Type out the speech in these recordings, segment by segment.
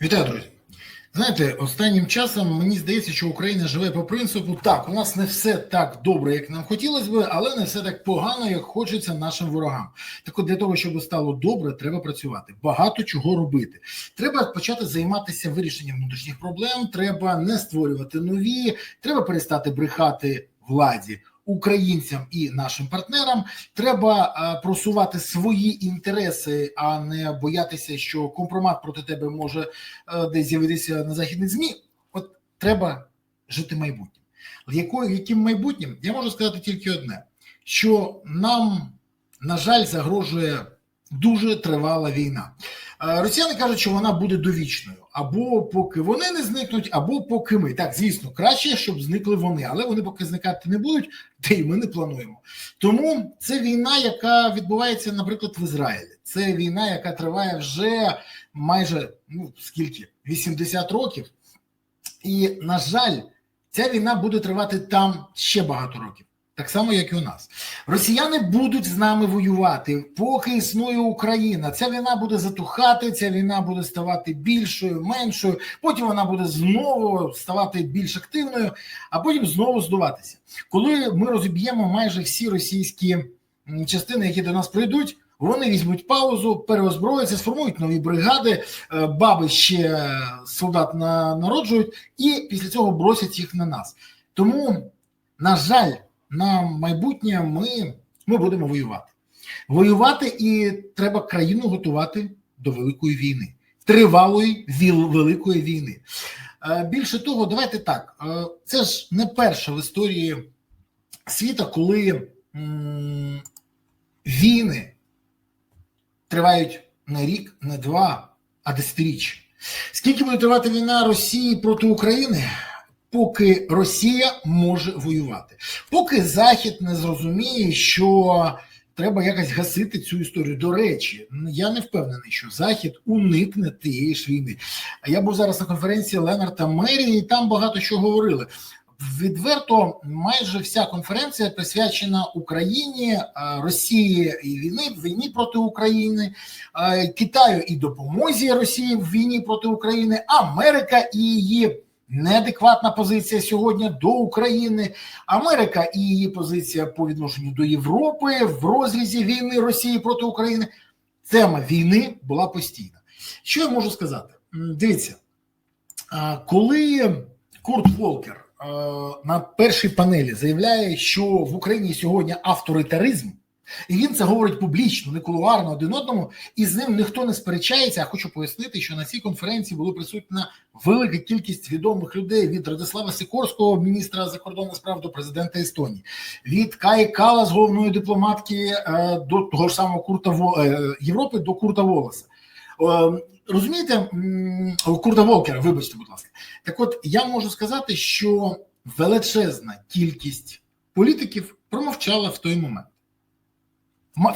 Вітаю, друзі. Знаєте, останнім часом мені здається, що Україна живе по принципу так, у нас не все так добре, як нам хотілося би, але не все так погано, як хочеться нашим ворогам. Так от для того, щоб стало добре, треба працювати. Багато чого робити. Треба почати займатися вирішенням внутрішніх проблем. Треба не створювати нові, треба перестати брехати владі. Українцям і нашим партнерам треба просувати свої інтереси, а не боятися, що компромат проти тебе може десь з'явитися на західних змі. От треба жити майбутнім. Якою яким майбутнім я можу сказати тільки одне: що нам, на жаль, загрожує дуже тривала війна. Е, Росіяни кажуть, що вона буде довічною, або поки вони не зникнуть, або поки ми. Так, звісно, краще, щоб зникли вони, але вони поки зникати не будуть, та й ми не плануємо. Тому це війна, яка відбувається, наприклад, в Ізраїлі. Це війна, яка триває вже майже ну скільки 80 років. І, на жаль, ця війна буде тривати там ще багато років. Так само, як і у нас. Росіяни будуть з нами воювати, поки існує Україна. Ця війна буде затухати, ця війна буде ставати більшою, меншою. Потім вона буде знову ставати більш активною, а потім знову здуватися. Коли ми розіб'ємо майже всі російські частини, які до нас прийдуть. Вони візьмуть паузу, переозброються, сформують нові бригади, баби ще солдат народжують, і після цього бросять їх на нас. Тому, на жаль, на майбутнє ми, ми будемо воювати. Воювати і треба країну готувати до великої війни, тривалої великої війни. Більше того, давайте так. Це ж не перша в історії світа, коли війни тривають не рік, не два, а десятиріччя. Скільки буде тривати війна Росії проти України? Поки Росія може воювати, поки Захід не зрозуміє, що треба якось гасити цю історію. До речі, я не впевнений, що Захід уникне тієї ж війни. А я був зараз на конференції Ленарта Мерії, і там багато що говорили. Відверто, майже вся конференція присвячена Україні, Росії і війни війні проти України, Китаю і допомозі Росії в війні проти України, Америка і її неадекватна позиція сьогодні до України, Америка і її позиція по відношенню до Європи в розрізі війни Росії проти України. Тема війни була постійна. Що я можу сказати? Дивіться, коли Курт Волкер на першій панелі заявляє, що в Україні сьогодні авторитаризм. І він це говорить публічно, не кулуарно один одному, і з ним ніхто не сперечається. А хочу пояснити, що на цій конференції було присутня велика кількість відомих людей від Радислава Сікорського, міністра закордонних справ до президента Естонії, від Каї Кала з головної дипломатки до того ж самого Курта Європи до Курта Волоса. Розумієте, Курта Волкера, вибачте, будь ласка, так от я можу сказати, що величезна кількість політиків промовчала в той момент.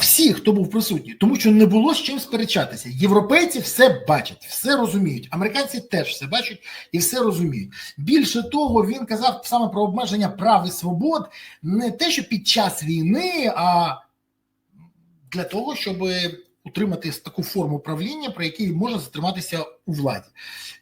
Всі, хто був присутній, тому що не було з чим сперечатися. Європейці все бачать, все розуміють. Американці теж все бачать і все розуміють. Більше того, він казав саме про обмеження прав і свобод, не те, що під час війни, а для того, щоб утримати таку форму правління, про який може затриматися у владі.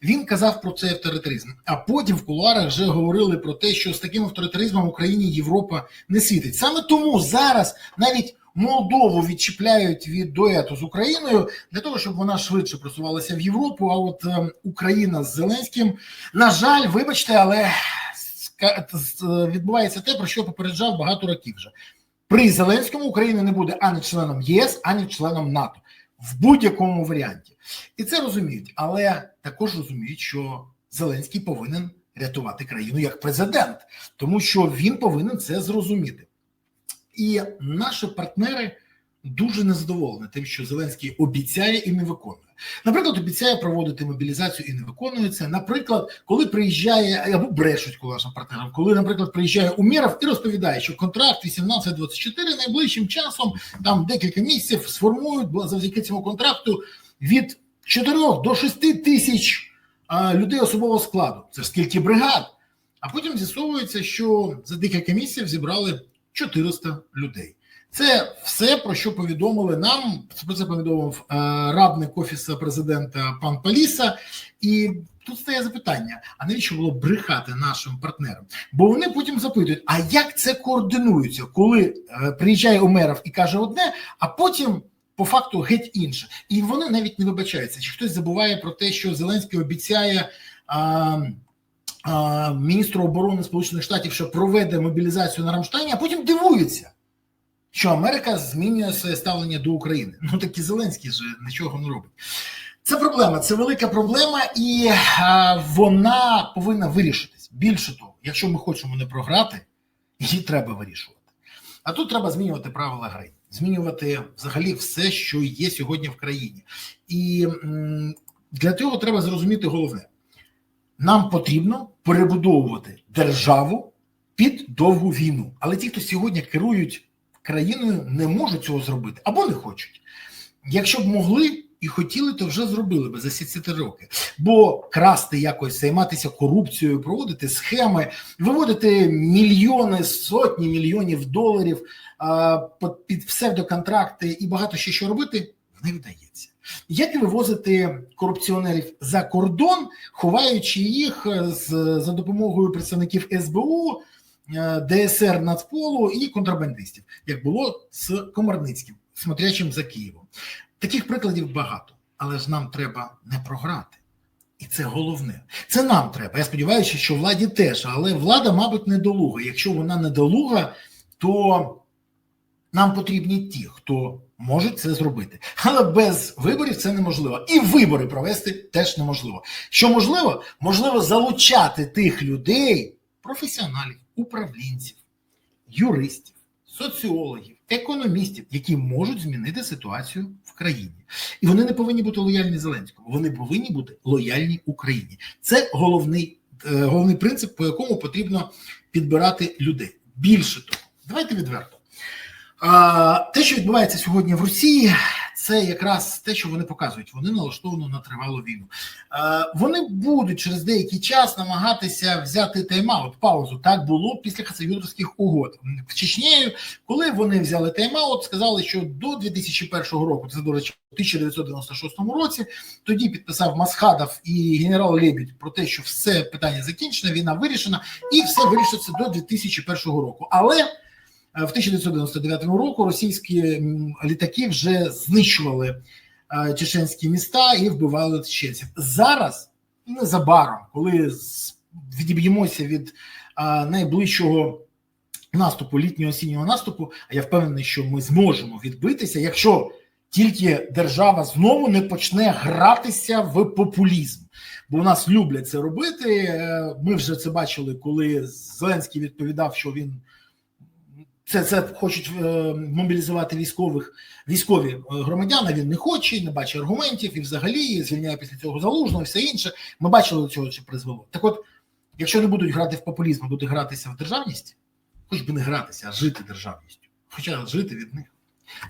Він казав про цей авторитаризм. А потім в кулуарах вже говорили про те, що з таким авторитаризмом Україні Європа не світить. Саме тому зараз навіть. Молдову відчіпляють від дуету з Україною для того, щоб вона швидше просувалася в Європу. А от е, Україна з Зеленським, на жаль, вибачте, але відбувається те, про що попереджав багато років вже. При Зеленському Україна не буде ані членом ЄС, ані членом НАТО в будь-якому варіанті. І це розуміють, але також розуміють, що Зеленський повинен рятувати країну як президент, тому що він повинен це зрозуміти. І наші партнери дуже незадоволені тим, що Зеленський обіцяє і не виконує. Наприклад, обіцяє проводити мобілізацію і не виконує це. Наприклад, коли приїжджає або брешуть нашим партнерам, коли, наприклад, приїжджає Умєров і розповідає, що контракт 18-24 найближчим часом там декілька місяців сформують завдяки цьому контракту від 4 до 6 тисяч людей особового складу. Це скільки бригад. А потім з'ясовується, що за декілька місяців зібрали 400 людей. Це все про що повідомили нам. Про це повідомив е, радник офісу президента пан Паліса. І тут стає запитання: а навіщо було брехати нашим партнерам? Бо вони потім запитують: а як це координується, коли е, приїжджає Умеров і каже одне, а потім. По факту геть інше, і вони навіть не вибачаються. Чи хтось забуває про те, що Зеленський обіцяє а, а, міністру оборони Сполучених Штатів, що проведе мобілізацію на Рамштайні, а потім дивується, що Америка змінює своє ставлення до України. Ну так і Зеленський же нічого не робить. Це проблема, це велика проблема, і а, вона повинна вирішитись. Більше того, якщо ми хочемо не програти, її треба вирішувати. А тут треба змінювати правила гри, змінювати взагалі все, що є сьогодні в країні. І м, для цього треба зрозуміти головне: нам потрібно перебудовувати державу під довгу війну. Але ті, хто сьогодні керують країною, не можуть цього зробити або не хочуть. Якщо б могли і хотіли, то вже зробили би за ці три роки. Бо красти якось, займатися корупцією, проводити схеми, виводити мільйони, сотні мільйонів доларів під псевдоконтракти і багато ще що робити, не вдається. Як вивозити корупціонерів за кордон, ховаючи їх е, з, за допомогою представників СБУ, е, ДСР Нацполу і контрабандистів, як було з Комарницьким, смотрячим за Києвом. Таких прикладів багато, але ж нам треба не програти. І це головне. Це нам треба. Я сподіваюся, що владі теж, але влада, мабуть, недолуга. Якщо вона недолуга, то нам потрібні ті, хто може це зробити. Але без виборів це неможливо. І вибори провести теж неможливо. Що можливо? Можливо залучати тих людей, професіоналів, управлінців, юристів, соціологів, економістів, які можуть змінити ситуацію в країні. І вони не повинні бути лояльні Зеленському. Вони повинні бути лояльні Україні. Це головний, е, головний принцип, по якому потрібно підбирати людей. Більше того, давайте відверто. Те, що відбувається сьогодні в Росії, це якраз те, що вони показують. Вони налаштовані на тривалу війну. Вони будуть через деякий час намагатися взяти тайм-аут, паузу. Так було після хасавюрських угод в Чечнею, коли вони взяли тайм-аут, сказали, що до 2001 року, це до речі, у 1996 році, тоді підписав Масхадов і генерал Лебідь про те, що все питання закінчено, війна вирішена, і все вирішиться до 2001 року. Але в 1999 року російські літаки вже знищували е, чеченські міста і вбивали чеченців. Зараз незабаром, коли відіб'ємося від е, найближчого наступу, літнього осіннього наступу, а я впевнений, що ми зможемо відбитися, якщо тільки держава знову не почне гратися в популізм. Бо у нас люблять це робити. Е, Ми вже це бачили, коли Зеленський відповідав, що він це, це хочуть е, мобілізувати військових військові е, громадян. а Він не хоче, не бачить аргументів і взагалі звільняє після цього залужного все інше. Ми бачили до чого це призвело. Так, от, якщо не будуть грати в популізм, будуть гратися в державність, хоч би не гратися, а жити державністю, хоча жити від них.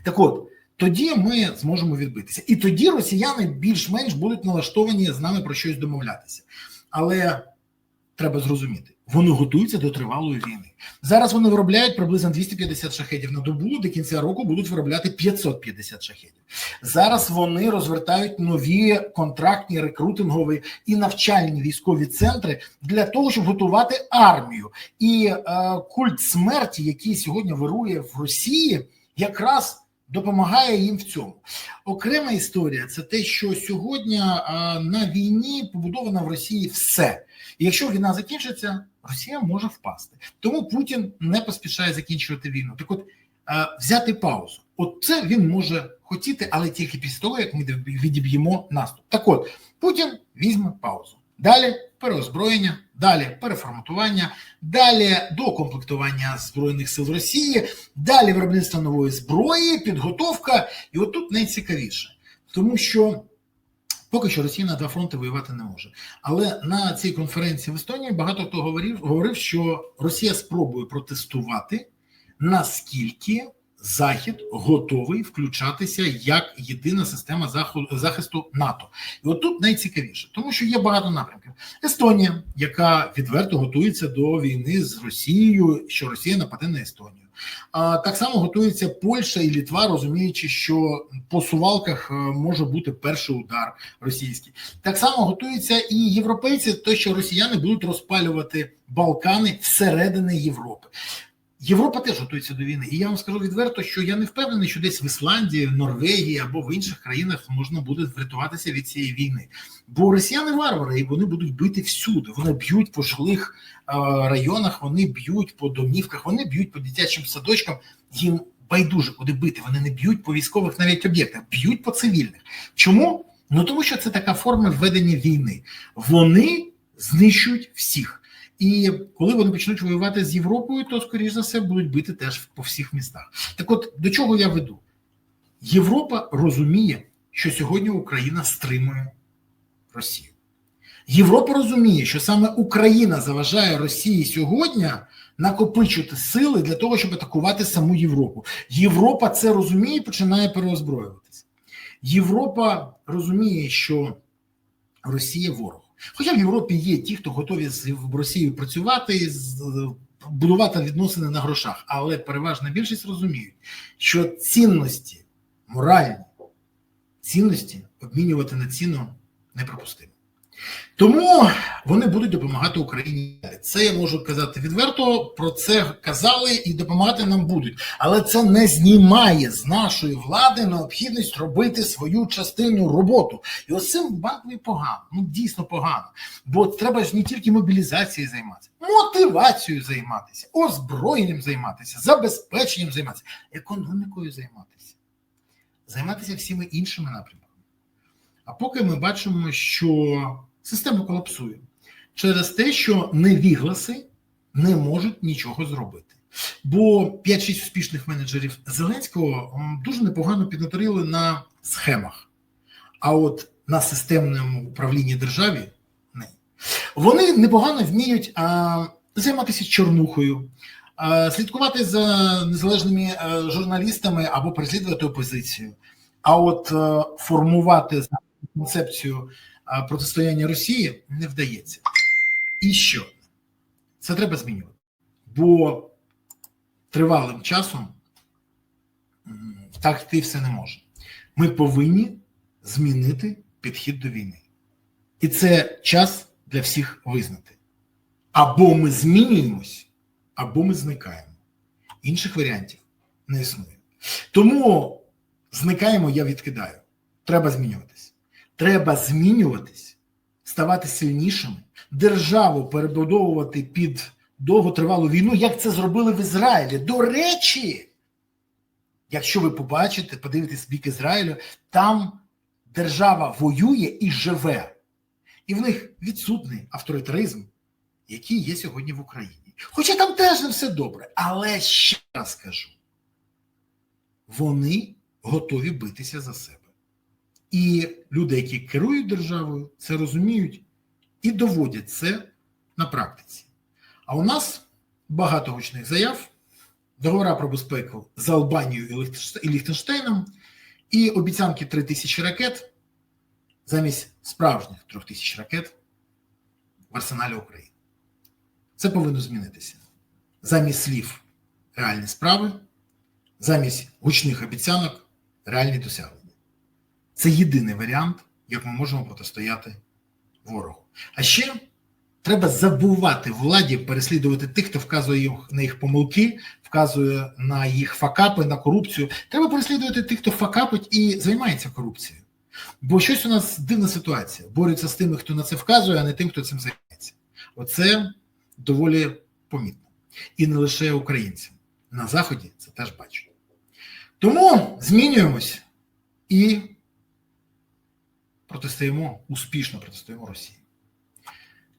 Так от. Тоді ми зможемо відбитися, і тоді росіяни більш-менш будуть налаштовані з нами про щось домовлятися. Але треба зрозуміти, вони готуються до тривалої війни. Зараз вони виробляють приблизно 250 шахедів на добу. До кінця року будуть виробляти 550 шахедів. Зараз вони розвертають нові контрактні, рекрутингові і навчальні військові центри для того, щоб готувати армію. І е, культ смерті, який сьогодні вирує в Росії, якраз допомагає їм в цьому. Окрема історія це те, що сьогодні на війні побудовано в Росії все. І якщо війна закінчиться, Росія може впасти. Тому Путін не поспішає закінчувати війну. Так от взяти паузу. От це він може хотіти, але тільки після того, як ми відіб'ємо наступ. Так от Путін візьме паузу. Далі переозброєння, далі переформатування, далі докомплектування збройних сил Росії, далі виробництво нової зброї, підготовка. І отут найцікавіше, тому що поки що Росія на два фронти воювати не може. Але на цій конференції в Естонії багато хто говорив, говорив, що Росія спробує протестувати наскільки Захід готовий включатися як єдина система захисту НАТО. І от тут найцікавіше, тому що є багато напрямків. Естонія, яка відверто готується до війни з Росією, що Росія нападе на Естонію. А так само готується Польща і Літва, розуміючи, що по сувалках е, може бути перший удар російський. Так само готуються і європейці, то що росіяни будуть розпалювати Балкани всередини Європи. Європа теж готується до війни, і я вам скажу відверто, що я не впевнений, що десь в Ісландії, Норвегії або в інших країнах можна буде врятуватися від цієї війни. Бо росіяни варвари, і вони будуть бити всюди. Вони б'ють по жилих е, районах, вони б'ють по домівках, вони б'ють по дитячим садочкам. Їм байдуже куди бити. Вони не б'ють по військових навіть об'єктах, б'ють по цивільних. Чому? Ну тому що це така форма ведення війни. Вони знищують всіх. І коли вони почнуть воювати з Європою, то скоріш за все будуть бити теж по всіх містах. Так, от до чого я веду? Європа розуміє, що сьогодні Україна стримує Росію. Європа розуміє, що саме Україна заважає Росії сьогодні накопичити сили для того, щоб атакувати саму Європу. Європа це розуміє і починає переозброюватися. Європа розуміє, що Росія ворог. Хоча в Європі є ті, хто готові з Росією працювати, будувати відносини на грошах, але переважна більшість розуміють, що цінності, моральні цінності обмінювати на ціну неприпустимо. Тому вони будуть допомагати Україні. Це я можу казати відверто. Про це казали і допомагати нам будуть, але це не знімає з нашої влади необхідність робити свою частину роботу. І ось цим банкові погано. Ну дійсно погано. Бо треба ж не тільки мобілізацією займатися, мотивацією займатися, озброєнням займатися, забезпеченням займатися, економікою займатися, займатися всіми іншими напрямками. А поки ми бачимо, що система колапсує через те, що невігласи не можуть нічого зробити. Бо 5-6 успішних менеджерів Зеленського дуже непогано піднаторили на схемах, а от на системному управлінні державі не. Вони непогано вміють а, займатися чорнухою, а, слідкувати за незалежними а, журналістами або переслідувати опозицію. А от а, формувати концепцію протистояння Росії не вдається. І що? Це треба змінювати. Бо тривалим часом так йти все не може. Ми повинні змінити підхід до війни. І це час для всіх визнати. Або ми змінюємось, або ми зникаємо. Інших варіантів не існує. Тому зникаємо, я відкидаю. Треба змінюватися. Треба змінюватись, ставати сильнішими, державу перебудовувати під довготривалу війну, як це зробили в Ізраїлі. До речі, якщо ви побачите, подивитесь бік Ізраїлю, там держава воює і живе, і в них відсутний авторитаризм, який є сьогодні в Україні. Хоча там теж не все добре, але ще раз скажу: вони готові битися за себе. І люди, які керують державою, це розуміють і доводять це на практиці. А у нас багато гучних заяв, договора про безпеку з Албанією і Ліхтенштейном, і обіцянки 3 тисячі ракет замість справжніх 3 тисяч ракет в арсеналі України. Це повинно змінитися. Замість слів реальні справи, замість гучних обіцянок реальні досягнення. Це єдиний варіант, як ми можемо протистояти ворогу. А ще треба забувати владі переслідувати тих, хто вказує на їх помилки, вказує на їх факапи, на корупцію. Треба переслідувати тих, хто факапить і займається корупцією. Бо щось у нас дивна ситуація. Борються з тими, хто на це вказує, а не тим, хто цим займається. Оце доволі помітно. І не лише українцям. На Заході це теж бачать. Тому змінюємось і протистоїмо, успішно протистоїмо Росії.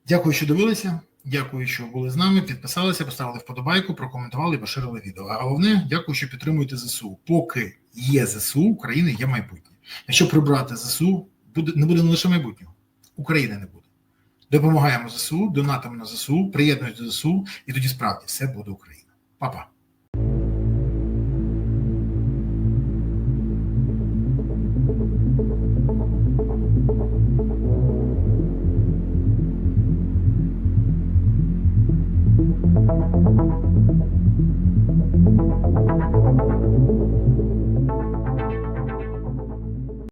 Дякую, що дивилися. Дякую, що були з нами. Підписалися, поставили вподобайку, прокоментували поширили відео. А головне, дякую, що підтримуєте ЗСУ. Поки є ЗСУ, України є майбутнє. Якщо прибрати ЗСУ, буде не буде не лише майбутнього, України не буде. Допомагаємо ЗСУ, донатимо на ЗСУ, приєднуйтесь до ЗСУ, і тоді справді все буде Україна. Па-па.